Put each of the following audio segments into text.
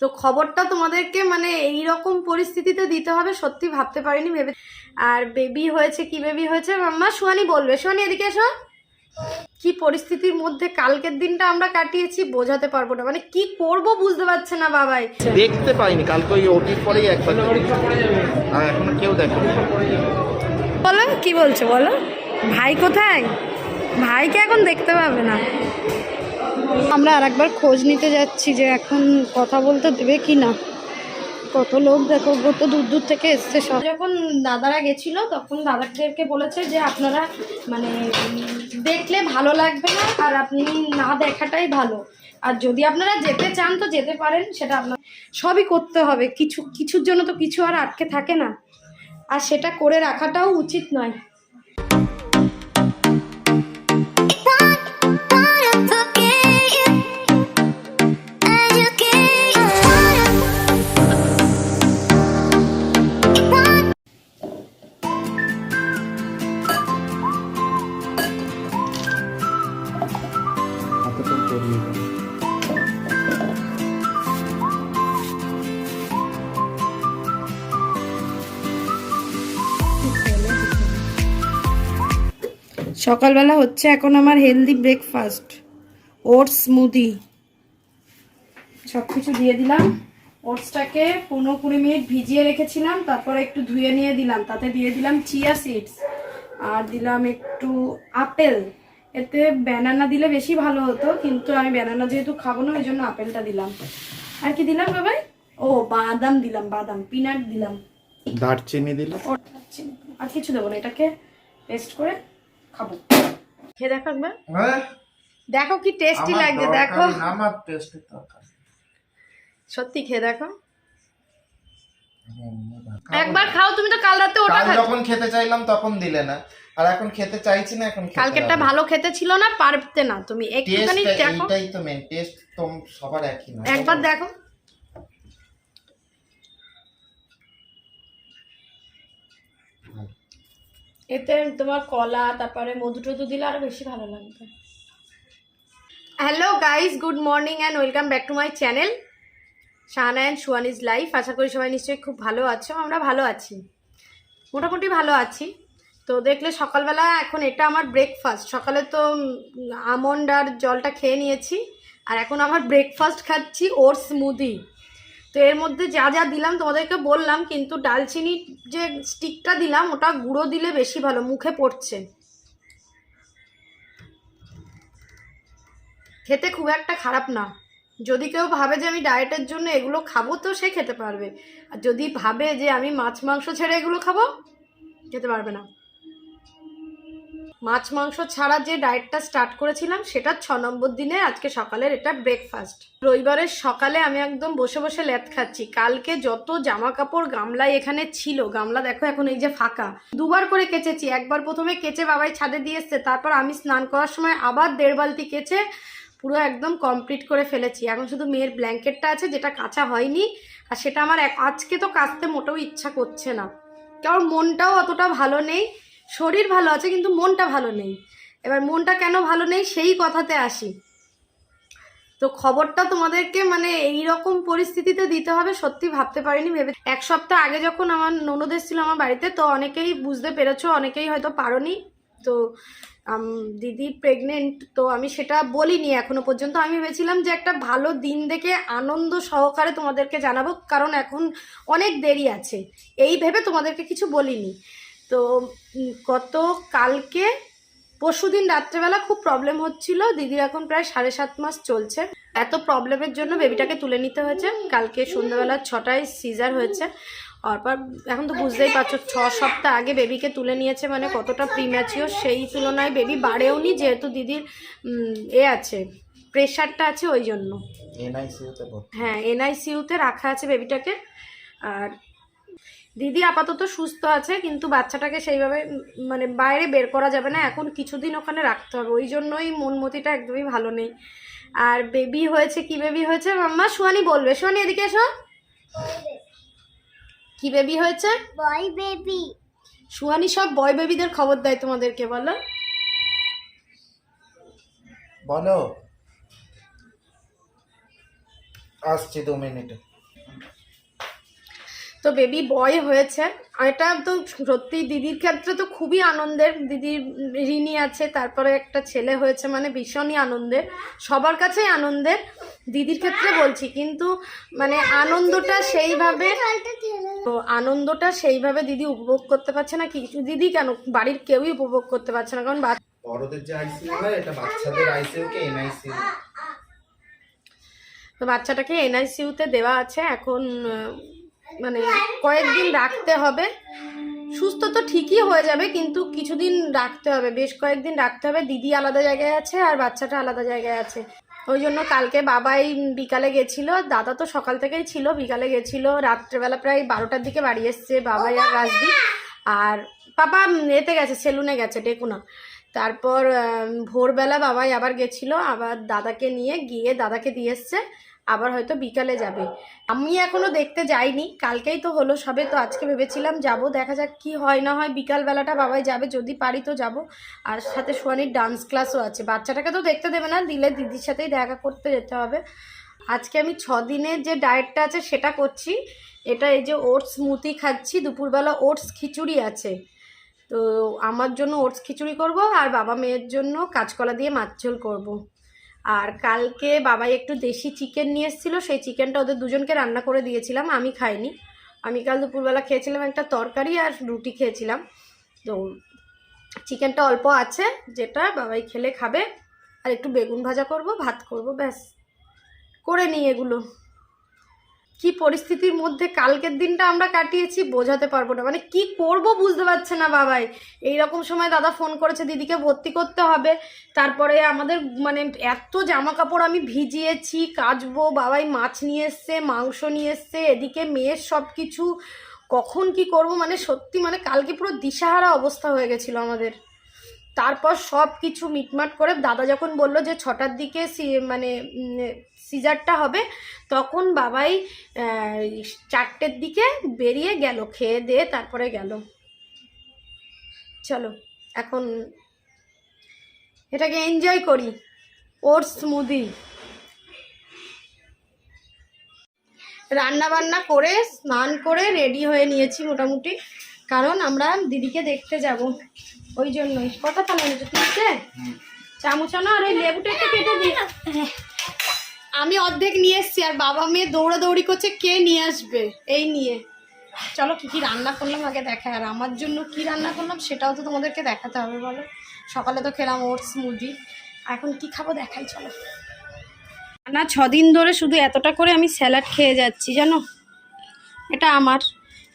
তো খবরটা তোমাদেরকে মানে এই রকম পরিস্থিতিতে দিতে হবে সত্যি ভাবতে পারিনি ভেবে আর বেবি হয়েছে কি বেবি হয়েছে? মাম্মা সোয়ানি বলবে। সোয়ানি এদিকে এসো। কি পরিস্থিতির মধ্যে কালকের দিনটা আমরা কাটিয়েছি বোঝাতে পারব না। মানে কি করব বুঝতে পারছে না বাবাই। দেখতে পাইনি কালকে ওই ওটির পরেই একবার আর এখনও কেউ দেখেনি। বলো কি বলছো বলো? ভাই কোথায়? ভাইকে এখন দেখতে পাবে না। আমরা আর একবার খোঁজ নিতে যাচ্ছি যে এখন কথা বলতে দেবে কি না। কত লোক দেখো কত দূর দূর থেকে এসছে সব। যখন দাদারা গেছিল, তখন দাদাদেরকে বলেছে যে আপনারা মানে দেখলে ভালো লাগবে না, আর আপনি না দেখাটাই ভালো। আর যদি আপনারা যেতে চান তো যেতে পারেন, সেটা আপনার সবই করতে হবে। কিছু কিছুর জন্য তো কিছু আর আটকে থাকে না। আর সেটা করে রাখাটাও উচিত নয়। সকালবেলা হচ্ছে এখন আমার হেলদি ব্রেকফাস্ট ওটস স্মুদি সব কিছু দিয়ে দিলাম। ওটসটাকে পনেরো কুড়ি মিনিট ভিজিয়ে রেখেছিলাম তারপরে একটু ধুয়ে নিয়ে দিলাম। তাতে দিয়ে দিলাম চিয়া সিডস আর দিলাম একটু আপেল। এতে ব্যানানা দিলে বেশি ভালো হতো কিন্তু আমি ব্যানানা যেহেতু খাব না ওই জন্য আপেলটা দিলাম। আর কি দিলাম বাবাই? ও বাদাম দিলাম বাদাম পিনাট দিলাম। দারচিনি দিলে ও, আর কিছু দেবো না এটাকে পেস্ট করে খাব। খেয়ে দেখো একবার। দেখো কি টেস্টি লাগছে দেখো। আমার টেস্টের দরকার সত্যি খেয়ে দেখো। একবার খাও তুমি তো কাল রাতে ওটা যখন খেতে চাইলাম তখন দিলে না। আর এখন খেতে চাইছি না এখন কালকেরটা ভালো খেতে ছিল না পারতে না। তুমি একটুখানি টেস্ট দেখো। এইটাই তো মেন টেস্ট তো সবার একই না। একবার দেখো। এতে তোমার কলা, তারপরে মধু টধু দিলে আরও বেশি ভালো লাগবে। Hello guys good morning and welcome back to my channel Shahana and সুয়ানিজ life আশা করি সবাই নিশ্চয়ই খুব ভালো আছো, আমরা ভালো আছি। মোটামুটি ভালো আছি। তো দেখলে সকালবেলা এখন এটা আমার ব্রেকফাস্ট সকালে তো আমন্ড আর জলটা খেয়ে নিয়েছি। আর এখন আমার ব্রেকফাস্ট খাচ্ছি ওর স্মুদি তো এর মধ্যে যা যা দিলাম তোমাদেরকে বললাম, কিন্তু ডালচিনি যে স্টিকটা দিলাম, ওটা গুঁড়ো দিলে বেশি ভালো, মুখে পড়ছে। খেতে খুব একটা খারাপ না। যদি কেউ ভাবে যে আমি ডায়েটের জন্য এগুলো খাব, তো সে খেতে পারবে। আর যদি ভাবে যে আমি মাছ মাংস ছেড়ে এগুলো খাব, খেতে পারবে না। মাছ মাংস ছাড়া যে ডায়েটটা স্টার্ট করেছিলাম, সেটা ছ নম্বর দিনে আজকে সকালের এটা ব্রেকফাস্ট রবিবারের সকালে আমি একদম বসে বসে ল্যাদ খাচ্ছি। কালকে যত জামা কাপড় গামলায় এখানে ছিল, গামলা দেখো এখন এই যে ফাঁকা, দুবার করে কেচেছি। একবার প্রথমে কেচে বাবাই ছাদে দিয়ে এসছে, তারপর আমি স্নান করার সময় আবার দেড় বালতি কেচে পুরো একদম কমপ্লিট করে ফেলেছি। এখন শুধু মেয়ের ব্ল্যাঙ্কেটটা আছে, যেটা কাঁচা হয়নি, আর সেটা আমার আজকে তো কাচতে মোটেও ইচ্ছা করছে না। কারণ মনটাও অতটা ভালো নেই। শরীর ভালো আছে, কিন্তু মনটা ভালো নেই। এবার মনটা কেন ভালো নেই, সেই কথাতে আসি। তো খবরটা তোমাদেরকে মানে এই রকম পরিস্থিতিতে দিতে হবে, সত্যি ভাবতে পারিনি, ভেবে এক সপ্তাহ আগে যখন আমার ননদ এসেছিল আমার বাড়িতে, তো অনেকেই বুঝতে পেরেছ, অনেকেই হয়তো পারোনি। তো দিদি প্রেগনেন্ট তো আমি সেটা বলিনি এখনও পর্যন্ত। আমি ভেবেছিলাম যে একটা ভালো দিন দেখে আনন্দ সহকারে তোমাদেরকে জানাব, কারণ এখন অনেক দেরি আছে। এই ভেবে তোমাদেরকে কিছু বলিনি। তো গত কালকে পরশু দিন রাত্রেবেলা খুব প্রবলেম হচ্ছিল। দিদির এখন প্রায় সাড়ে সাত মাস চলছে। এত প্রবলেমের জন্য বেবিটাকে তুলে নিতে হয়েছে। কালকে সন্ধ্যাবেলা ছটায় সিজার হয়েছে। তারপর এখন তো বুঝতেই পারছ ছ সপ্তাহ আগে বেবিকে তুলে নিয়েছে মানে কতটা প্রিম্যাচিওর সেই তুলনায় বেবি বাড়েওনি যেহেতু দিদির এ আছে প্রেশারটা আছে ওই জন্য। এনআইসিউতে হ্যাঁ এনআইসিউতে রাখা আছে বেবিটাকে আর দিদি আপাতত সুস্থ আছে কিন্তু বাচ্চাটাকে সেইভাবে মানে বাইরে বের করা যাবে না এখন কিছুদিন ওখানে রাখতে হবে। ওই জন্যই মনমতিটা একদমই ভালো নেই। আর বেবি হয়েছে কি বেবি হয়েছে? মাম্মা সোয়ানি বলবে। সোয়ানি এদিকে এসো। কি বেবি হয়েছে? বয় বেবি। সুয়ানি সব বয় বেবিদের খবর দেয় তোমাদেরকে বলো। বলো। আসছি দু মিনিটে। তো বেবি বয় হয়েছে। এটা তো সত্যি দিদির ক্ষেত্রে তো খুবই আনন্দের। দিদির ঋণী আছে তারপরে একটা ছেলে হয়েছে মানে ভীষণই আনন্দের। সবার কাছেই আনন্দের দিদির ক্ষেত্রে বলছি। কিন্তু মানে আনন্দটা সেইভাবে তো আনন্দটা সেইভাবে দিদি উপভোগ করতে পারছে না। কিছু দিদি কেন? বাড়ির কেউই উপভোগ করতে পারছে না। কারণ বাচ্চা বড়দের যে আইসিইউ হয় এটা বাচ্চাদের আইসিইউ কে এনআইসিইউ তো বাচ্চাটাকে এনআইসিউতে দেওয়া আছে। এখন মানে কয়েকদিন রাখতে হবে। সুস্থ তো ঠিকই হয়ে যাবে, কিন্তু কিছুদিন রাখতে হবে। বেশ কয়েকদিন রাখতে হবে। দিদি আলাদা জায়গায় আছে আর বাচ্চাটা আলাদা জায়গায় আছে। ওই জন্য কালকে বাবাই বিকালে গেছিল। দাদা তো সকাল থেকেই ছিল, বিকালে গেছিল। রাত্রেবেলা প্রায় বারোটার দিকে বাড়ি এসছে বাবাই আর রাজদীপ। আর পাপা এতে গেছে, সেলুনে গেছে, ডেকুনা। তারপর ভোরবেলা বাবাই আবার গেছিল। আবার দাদাকে নিয়ে গিয়ে দাদাকে দিয়ে এসছে। আবার হয়তো বিকালে যাবে। আমি এখনও দেখতে যাইনি, কালকেই তো হলো সবে, তো আজকে ভেবেছিলাম যাব, দেখা যাক কি হয় না হয় বিকাল বেলাটা বাবাই যাবে, যদি পারি তো যাব। আর সাথে সোয়ানির ডান্স ক্লাসও আছে, বাচ্চাটাকে তো দেখতে দেবে না, দিলে দিদির সাথেই দেখা করতে যেতে হবে। আজকে আমি ছ দিনের যে ডায়েটটা আছে, সেটা করছি। এটা এই যে ওটস স্মুতি খাচ্ছি, দুপুরবেলা ওটস খিচুড়ি আছে। তো আমার জন্য ওটস খিচুড়ি করব, আর বাবা মেয়ের জন্য কাঁচকলা দিয়ে মাছ ঝোল করব। আর কালকে বাবাই একটু দেশি চিকেন নিয়ে এসেছিল, সেই চিকেনটা ওদের দুজনকে রান্না করে দিয়েছিলাম, আমি খাইনি। আমি কাল দুপুরবেলা খেয়েছিলাম একটা তরকারি আর রুটি খেয়েছিলাম। তো চিকেনটা অল্প আছে, যেটা বাবাই খেলে খাবে। আর একটু বেগুন ভাজা করব, ভাত করব, ব্যাস। করে নিই এগুলো। কি পরিস্থিতির মধ্যে কালকের দিনটা আমরা কাটিয়েছি বোঝাতে পারব না। মানে কি করব বুঝতে পারছে না বাবাই। এই রকম সময় দাদা ফোন করেছে, দিদিকে ভর্তি করতে হবে। তারপরে আমাদের মানে এত জামা কাপড় আমি ভিজিয়েছি, কাচবো, বাবাই মাছ নিয়ে এসছে, মাংস নিয়ে এসছে, এদিকে মেয়ের সব কিছু কখন কি করব? মানে সত্যি মানে কালকে পুরো দিশাহারা অবস্থা হয়ে গেছিল আমাদের। তারপর সব কিছু মিটমাট করে দাদা যখন বলল যে ছটার দিকে মানে সিজারটা হবে তখন বাবাই চারটের দিকে বেরিয়ে গেল খেয়ে দিয়ে তারপরে গেল। চলো এখন এটাকে এনজয় করি। ওটস স্মুদি রান্না বান্না করে স্নান করে রেডি হয়ে নিয়েছি মোটামুটি কারণ আমরা দিদিকে দেখতে যাব। ওই জন্যই। কথা তাহলে নিয়েছো তিনটে? চামচানো আর ওই লেবুটা একটু কেটে দিই। আমি অর্ধেক নিয়ে এসছি আর বাবা মেয়ে দৌড়াদৌড়ি করছে, কে নিয়ে আসবে? এই নিয়ে। চলো কি কি রান্না করলাম আগে দেখা আর আমার জন্য কি রান্না করলাম সেটাও তো তোমাদেরকে দেখাতে হবে, বলো? সকালে তো খেলাম ওটস মুদি এখন কি খাব দেখাই, চলো। না, ছদিন ধরে শুধু এতটা করে আমি স্যালাড খেয়ে যাচ্ছি, জানো? এটা আমার।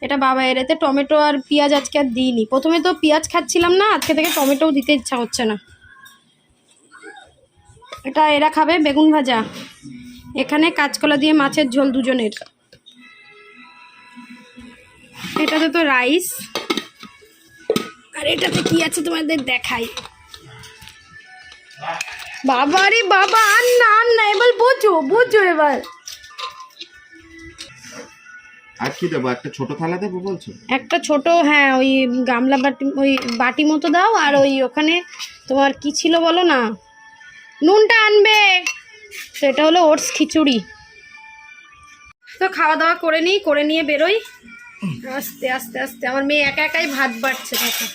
এটা বাবা, এর এতে টমেটো আর পেঁয়াজ আজকে আর দিইনি। প্রথমে তো পেঁয়াজ খাচ্ছিলাম না, আজকে থেকে টমেটোও দিতে ইচ্ছা হচ্ছে না। এটা এরা খাবে বেগুন ভাজা। এখানে কাঁচকলা দিয়ে মাছের ঝোল দুজনের। এটাতে তো রাইস। আর এটাতে কি আছে তোমাদের দেখাই। বাবা রে বাবা আর না আর না এবার বোঝো বোঝো এবার। আর কি দেবো? একটা ছোট থালা দেবো বলছো? একটা ছোট হ্যাঁ ওই গামলা বাটি ওই বাটি মতো দাও আর ওই ওখানে তোমার কি ছিল বলো না? নুনটা আনবে। তো এটা হলো ওটস খিচুড়ি। তো খাওয়া দাওয়া করে নিই করে নিয়ে বেরোই। আস্তে আস্তে আস্তে। আমার মেয়ে একা একাই ভাত বাড়ছে দেখো।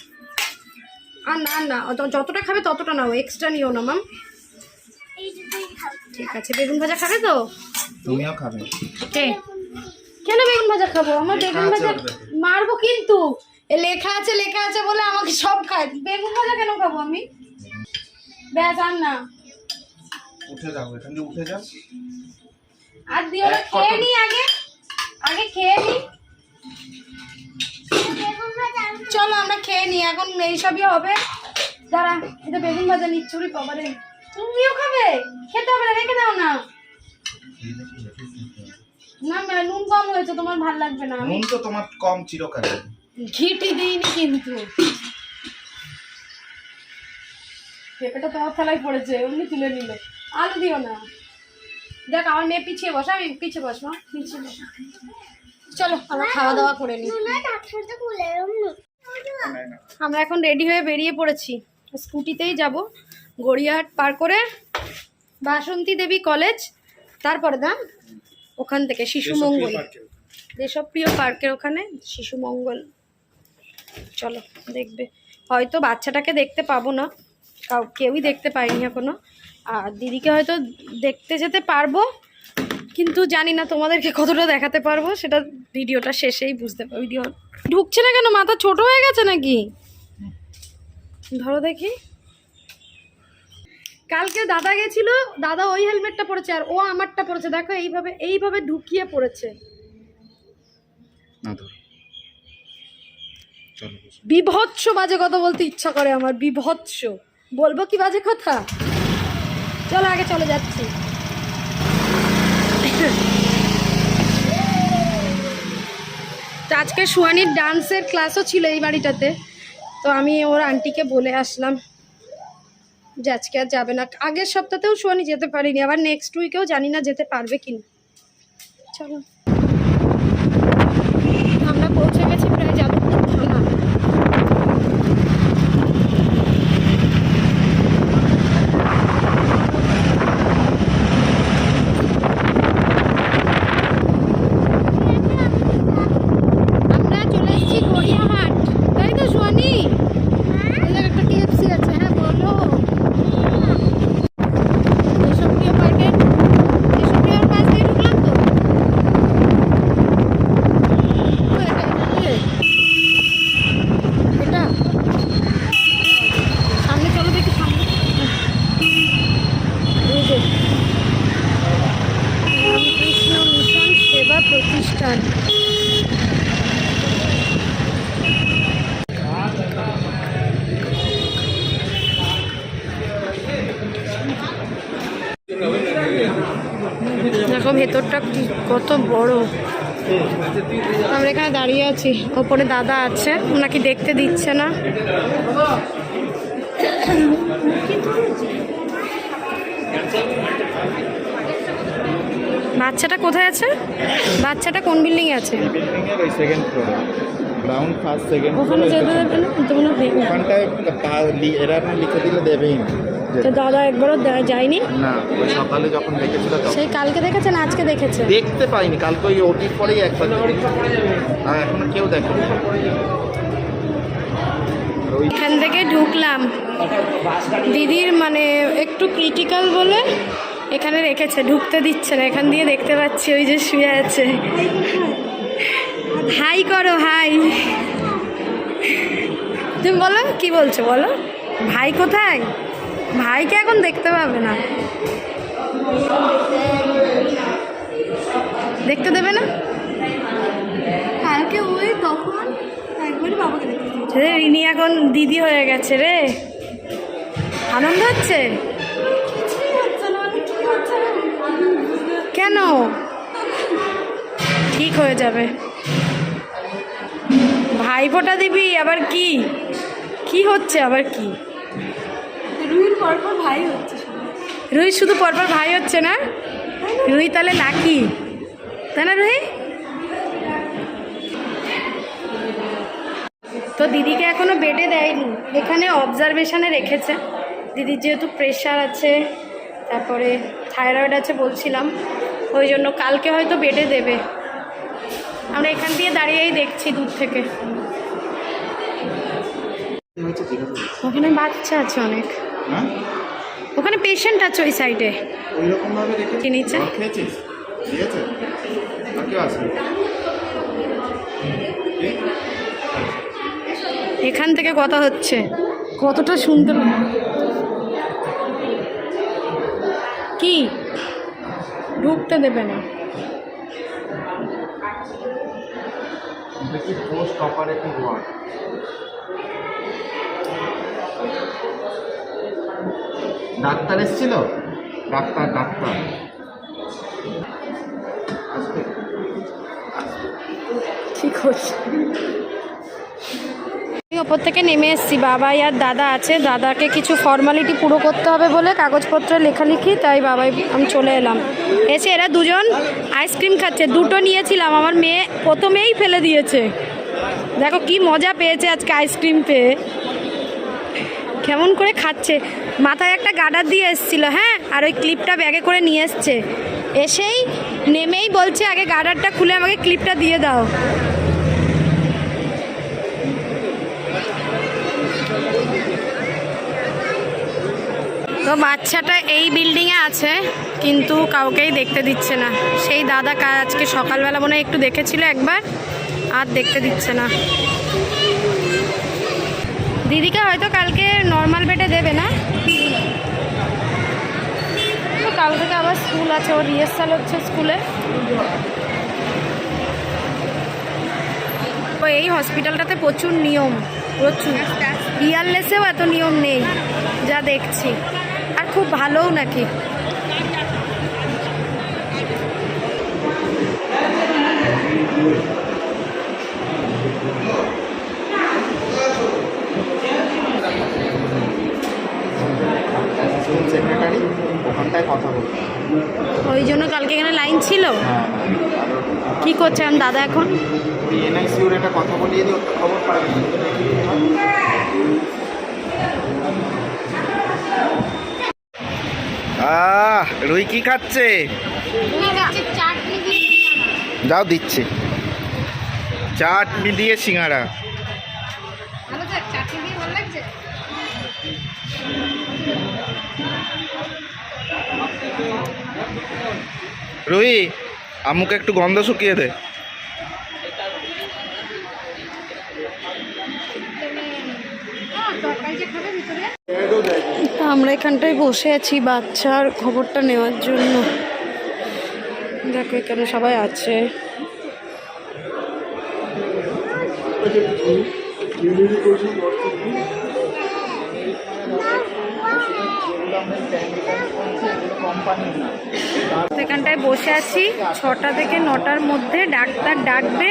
আর না না অত- যতটা খাবে ততটা নাও এক্সট্রা নিও না মাম ঠিক আছে বেগুন ভাজা খাবে তো? তুমিও খাবে। কে? কেন বেগুন ভাজা খাব? আমার বেগুন ভাজা মারবো কিন্তু। এ লেখা আছে লেখা আছে বলে আমাকে সব খায়। বেগুন ভাজা কেন খাব আমি? ব্যাস আর না। উঠে যাও এখান দিয়ে উঠে যাও। আর দিও না খেয়ে নি আগে। আগে খেয়ে নি। চলো আমরা খেয়ে নি এখন এইসবই হবে। দাঁড়া এটা বেগুন ভাজা নিচ্ছুরি পাবারে তুমিও খাবে? খেতে হবে রেখে দাও না। না না, নুন কম হয়েছে তোমার ভালো লাগবে না। নুন তো তোমার কম চিরকালে। ঘিটি দিইনি কিন্তু। পেঁপেটা তোমার থালায় পড়েছে অমনি তুলে নিল। আলু দিও না। দেখ আমার মেয়ে পিছিয়ে বসা আমি পিছিয়ে বস মা পিছিয়ে বস চলো আমরা খাওয়া দাওয়া করে নিই আমরা এখন রেডি হয়ে বেরিয়ে পড়েছি। স্কুটিতেই যাব। গড়িয়াহাট পার করে বাসন্তী দেবী কলেজ তারপরে দাম ওখান থেকে শিশু মঙ্গল। দেশপ্রিয় পার্কের ওখানে শিশু মঙ্গল। চলো দেখবে। হয়তো বাচ্চাটাকে দেখতে পাবো না। কাউ কেউই দেখতে পাইনি এখনও। আর দিদিকে হয়তো দেখতে যেতে পারব কিন্তু জানি না তোমাদেরকে কতটা দেখাতে পারব সেটা ভিডিওটা শেষেই বুঝতে পারব। ভিডিও ঢুকছে না কেন? মাথা ছোট হয়ে গেছে নাকি? ধরো দেখি। কালকে দাদা গেছিল দাদা ওই হেলমেটটা পরেছে আর ও আমারটা পরেছে। দেখো এইভাবে এইভাবে ঢুকিয়ে পড়েছে। বিভৎস বাজে কথা বলতে ইচ্ছা করে আমার বিভৎস। বলব কি বাজে কথা? চলো আগে চলে যাচ্ছি। তো আজকে সুয়ানির ডান্সের ক্লাসও ছিল এই বাড়িটাতে। তো আমি ওর আন্টিকে বলে আসলাম যে আজকে আর যাবে না। আগের সপ্তাহতেও সুয়ানি যেতে পারিনি, আবার নেক্সট উইকেও জানি না যেতে পারবে কি না চলো আমরা পৌঁছে গেছি প্রায় যাদবপুর থানা আমরা চলে এসেছি গড়িয়াহাট তাই তো সোয়ানি এই জায়গায় একটা কেএফসি আছে হ্যাঁ বলো দেশপ্রিয় পার্কের দেশপ্রিয় পার্ক দিয়ে ঢুকলাম তো ও, এটা, এটা, এটা সামনে চলো দেখি সামনে এই যে রামকৃষ্ণ মিশন সেবা প্রতিষ্ঠান দেখো ভেতরটা কি কত বড় আমরা এখানে দাঁড়িয়ে আছি ওপরে দাদা আছে ওনাকে দেখতে দিচ্ছে না। বাচ্চাটা কোথায় আছে? বাচ্চাটা কোন বিল্ডিং এ। আছে গ্রাউন্ড ফার্স্ট সেকেন্ড ওখানে যেতে দেবে না? তোমরা ওখানটায় এরা লিখে দিলে দেবেই না। তো দাদা একবারও যায়নি? না ওই সকালে যখন দেখেছিল সেই কালকে দেখেছেন আজকে দেখেছে? দেখতে পাইনি কালকে ওই ওটির পরেই একবার আর এখনও কেউ দেখেনি। এখান থেকে ঢুকলাম। দিদির মানে একটু ক্রিটিক্যাল বলে এখানে রেখেছে ঢুকতে দিচ্ছে না। এখান দিয়ে দেখতে পাচ্ছি ওই যে শুয়ে আছে। হাই করো হাই। তুমি বলো কি বলছো বলো? ভাই কোথায়? ভাইকে এখন দেখতে পাবে না। দেখতে দেবে না? কালকে ওই তখন একবারই বাবাকে দেখতে রে রিনি এখন দিদি হয়ে গেছে রে। আনন্দ হচ্ছে? কেন? ঠিক হয়ে যাবে। ভাই ফোঁটা দিবি আবার কি? কি হচ্ছে আবার কি? পরপর ভাই হচ্ছে সবাই। রুই শুধু পরপর ভাই হচ্ছে না? রুই তাহলে লাকি। তাই না রুই তো দিদিকে এখনও বেডে দেয়নি। এখানে অবজারভেশনে রেখেছে। দিদির যেহেতু প্রেশার আছে তারপরে থাইরয়েড আছে বলছিলাম ওই জন্য কালকে হয়তো বেডে দেবে। আমরা এখান দিয়ে দাঁড়িয়েই দেখছি দূর থেকে। ওখানে বাচ্চা আছে অনেক। ওখানে পেশেন্ট আছে ওই সাইডে নিচে? এখান থেকে কথা হচ্ছে। কতটা শুনতে পা- কি? ঢুকতে দেবে না। দেখি পোস্ট অপারেটিভ ওয়ার্ড ডাক্তার এসেছিল? Doctor doctor. আমি ওপর থেকে নেমে এসেছি। বাবা আর দাদা আছে। দাদাকে কিছু ফর্মালিটি পুরো করতে হবে বলে কাগজপত্র লেখালেখি, তাই বাবাই, আমি চলে এলাম। এসে এরা দুজন আইসক্রিম খাচ্ছে। দুটো নিয়েছিলাম। আমার মেয়ে প্রথমেই ফেলে দিয়েছে। দেখো কি মজা পেয়েছে আজকে আইসক্রিম পেয়ে। কেমন করে খাচ্ছে। মাথায় একটা গার্ডার দিয়ে এসেছিল হ্যাঁ? আর ওই ক্লিপটা ব্যাগে করে নিয়ে এসছে। এসেই নেমেই বলছে, আগে গার্ডারটা খুলে আমাকে ক্লিপটা দিয়ে দাও। তো বাচ্চাটা এই বিল্ডিংয়ে আছে, কিন্তু কাউকেই দেখতে দিচ্ছে না। সেই দাদা আজকে সকালবেলা মনে একটু দেখেছিল একবার, আর দেখতে দিচ্ছে না। দিদিকে হয়তো কালকে নর্মাল বেডে দেবে না। তো কাল থেকে আবার স্কুল আছে, ওর রিহার্সাল হচ্ছে স্কুলে তো এই হসপিটালটাতে প্রচুর নিয়ম, প্রচুর। ইয়ারলেসেও এত নিয়ম নেই, যা দেখছি। আর খুব ভালোও নাকি। অ্যাসিস্ট্যান্ট সেক্রেটারি ওখানটায় কথা বলতে ওই জন্য কালকে এখানে লাইন ছিল? হ্যাঁ কি করছে এখন দাদা এখন? ওই এনআইসিউর একটা কথা বলিয়ে দিই খবর পাবে আহ রুই কি খাচ্ছে? যাও দিচ্ছে। চাটনি দিয়ে সিঙ্গারা। রুই, আমুকে একটু গন্ধ শুকিয়ে দে। আমরা এখানটায় বসে আছি বাচ্চার খবরটা নেওয়ার জন্য। দেখো, এখানে সবাই আছে। এখানটায় বসে আছি। ছটা থেকে নটার মধ্যে ডাক্তার ডাকবে।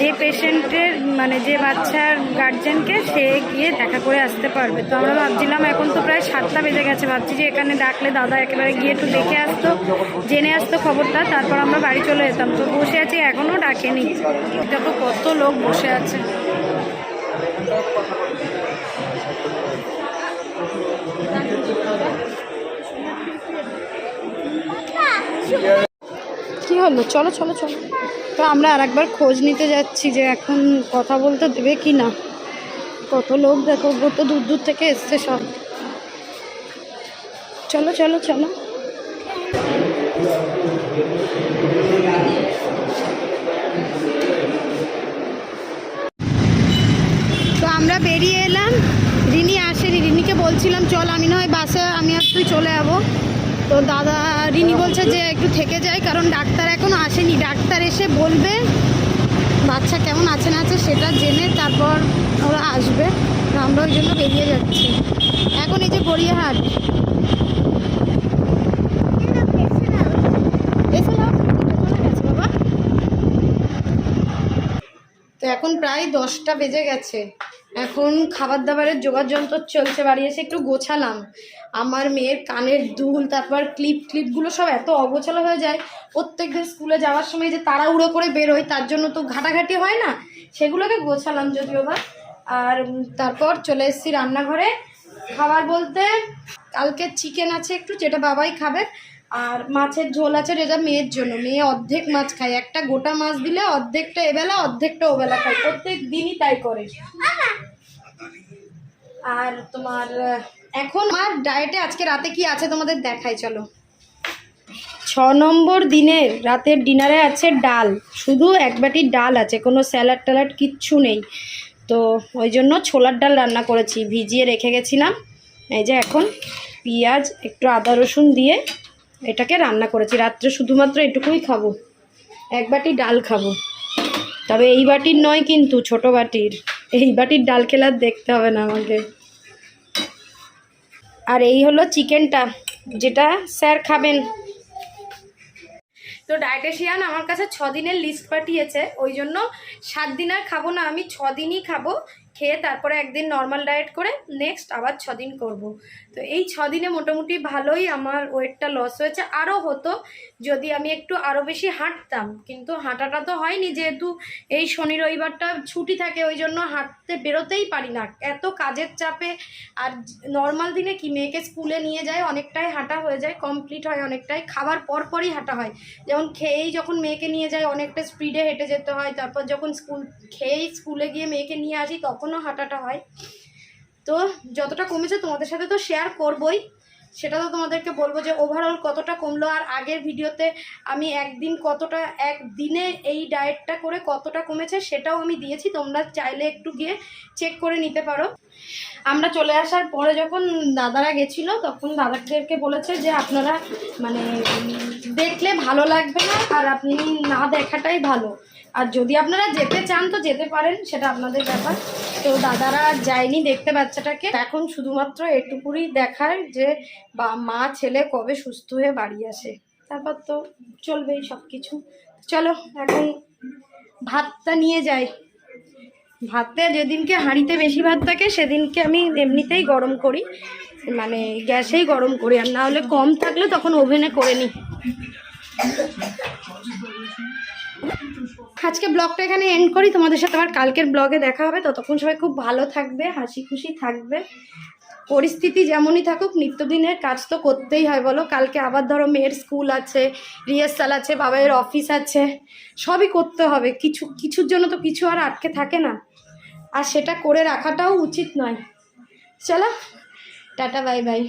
যে পেশেন্টের মানে যে বাচ্চার গার্জেনকে সে গিয়ে দেখা করে আসতে পারবে। তো আমরা ভাবছিলাম, এখন তো প্রায় সাতটা বেজে গেছে। ভাবছি যে এখানে ডাকলে দাদা একেবারে গিয়ে একটু দেখে আসতো, জেনে আসতো খবরটা, তারপর আমরা বাড়ি চলে যেতাম। তো বসে আছি এখনও ডাকেনি। দেখো কত লোক বসে আছে। কি হলো? চলো চলো চলো। তো আমরা আর একবার খোঁজ নিতে যাচ্ছি যে এখন কথা বলতে দেবে কি না। কত লোক দেখো কত দূর দূর থেকে এসছে সব। চলো চলো চলো। তো আমরা বেরিয়ে এলাম। রিনি আসেনি। রিনিকে বলছিলাম, চল, আমি না হয় বাসে, আমি আর তুই চলে যাব। তো দাদা রিনি বলছে যে একটু থেকে যায় কারণ ডাক্তার এখনও আসেনি। ডাক্তার এসে বলবে, বাচ্চা কেমন আছে না আছে সেটা জেনে তারপর ওরা আসবে। আমরা ওই জন্য বেরিয়ে যাচ্ছি। এখন এই যে গড়িয়াহাট। তো এখন প্রায় দশটা বেজে গেছে। এখন খাবার দাবারের জোগাড় যন্ত্র চলছে, বাড়ি এসে একটু গোছালাম। আমার মেয়ের কানের দুল, তারপর ক্লিপ ক্লিপগুলো সব এত অগোছালো হয়ে যায়। প্রত্যেকদিন স্কুলে যাওয়ার সময় যে তাড়াহুড়ো করে বেরোয় তার জন্য তো ঘাটাঘাটি হয় না? সেগুলোকে গোছালাম যদিও বা। আর তারপর চলে এসেছি রান্নাঘরে। খাবার বলতে কালকে চিকেন আছে একটু, যেটা বাবাই খাবে। আর মাছের ঝোল আছে যেটা মেয়ের জন্য। মেয়ে অর্ধেক মাছ খায়। একটা গোটা মাছ দিলে অর্ধেকটা এবেলা, অর্ধেকটা ওবেলা খায়। প্রত্যেক দিনই তাই করে। আর তোমার এখন আমার ডায়েটে আজকে রাতে কি আছে তোমাদের দেখাই, চলো। ছ নম্বর দিনের রাতের ডিনারে আছে ডাল। শুধু এক বাটি ডাল আছে, কোনো স্যালাড ট্যালাড কিচ্ছু নেই। তো ওই জন্য ছোলার ডাল রান্না করেছি, ভিজিয়ে রেখে গেছিলাম। এই যে এখন পেঁয়াজ, একটু আদা রসুন দিয়ে এটাকে রান্না করেছি। রাত্রে শুধুমাত্র এটুকুই খাব। এক বাটি ডাল খাব। তবে এই বাটির নয় কিন্তু ছোট বাটির। এই বাটির ডাল খেলার দেখতে হবে না আমাকে। আর এই হলো চিকেনটা, যেটা স্যার খাবেন। তো ডায়েটেশিয়ান আমার কাছে ছ দিনের লিস্ট পাঠিয়েছে, ওই জন্য সাত দিন আর খাব না, আমি ছ দিনই খাব, খেয়ে তারপরে একদিন নর্মাল ডায়েট করে নেক্সট আবার ছ দিন করব। তো এই ছদিনে মোটামুটি ভালোই আমার ওয়েটটা লস হয়েছে। আরও হতো যদি আমি একটু আরও বেশি হাঁটতাম, কিন্তু হাঁটাটা তো হয়নি যেহেতু এই শনি রবিবারটা ছুটি থাকে, ওই জন্য হাঁটতে বেরোতেই পারি না। এত কাজের চাপে আর নর্মাল দিনে কি মেয়েকে স্কুলে নিয়ে যায়, অনেকটাই হাঁটা হয়ে যায় কমপ্লিট হয় অনেকটাই। খাবার পর পরই হাঁটা হয়। যেমন খেয়েই যখন মেয়েকে নিয়ে যায়, অনেকটা স্পিডে হেঁটে যেতে হয়। তারপর যখন স্কুল, খেয়েই স্কুলে গিয়ে মেয়েকে নিয়ে আসি, তখনও হাঁটাটা হয়। তো যতটা কমেছে তোমাদের সাথে তো শেয়ার করবই। সেটা তো তোমাদেরকে বলব যে ওভারঅল কতটা কমলো আর আগের ভিডিওতে আমি একদিন কতটা, একদিনে এই ডায়েটটা করে কতটা কমেছে সেটাও আমি দিয়েছি, তোমরা চাইলে একটু গিয়ে চেক করে নিতে পারো। আমরা চলে আসার পরে যখন দাদারা গেছিল, তখন দাদাদেরকে বলেছে যে আপনারা মানে দেখলে ভালো লাগবে না আর আপনি না দেখাটাই ভালো। আর যদি আপনারা যেতে চান তো যেতে পারেন, সেটা আপনাদের ব্যাপার। তো দাদারা যায়নি দেখতে বাচ্চাটাকে। এখন শুধুমাত্র এটুকুই দেখার যে বা, মা, ছেলে কবে সুস্থ হয়ে বাড়ি আসে। তারপর তো চলবেই সব কিছু চলো, এখন ভাতটা নিয়ে যাই। ভাতে যেদিনকে হাঁড়িতে বেশি ভাত থাকে, সেদিনকে আমি এমনিতেই গরম করি। মানে গ্যাসেই গরম করি। আর না হলে কম থাকলে তখন ওভেনে করে নিই। আজকে ব্লগটা এখানে এন্ড করি। তোমাদের সাথে আবার কালকের ব্লগে দেখা হবে। ততক্ষণ সবাই খুব ভালো থাকবে, হাসি খুশি থাকবে। পরিস্থিতি যেমনই থাকুক, নিত্যদিনের কাজ তো করতেই হয়, বলো। কালকে আবার ধরো মেয়ের স্কুল আছে রিহার্সাল আছে বাবাইয়ের অফিস আছে। সবই করতে হবে। কিছু, কিছুর জন্য তো কিছু আর আটকে থাকে না। আর সেটা করে রাখাটাও উচিত নয়। চলো, টাটা বাই বাই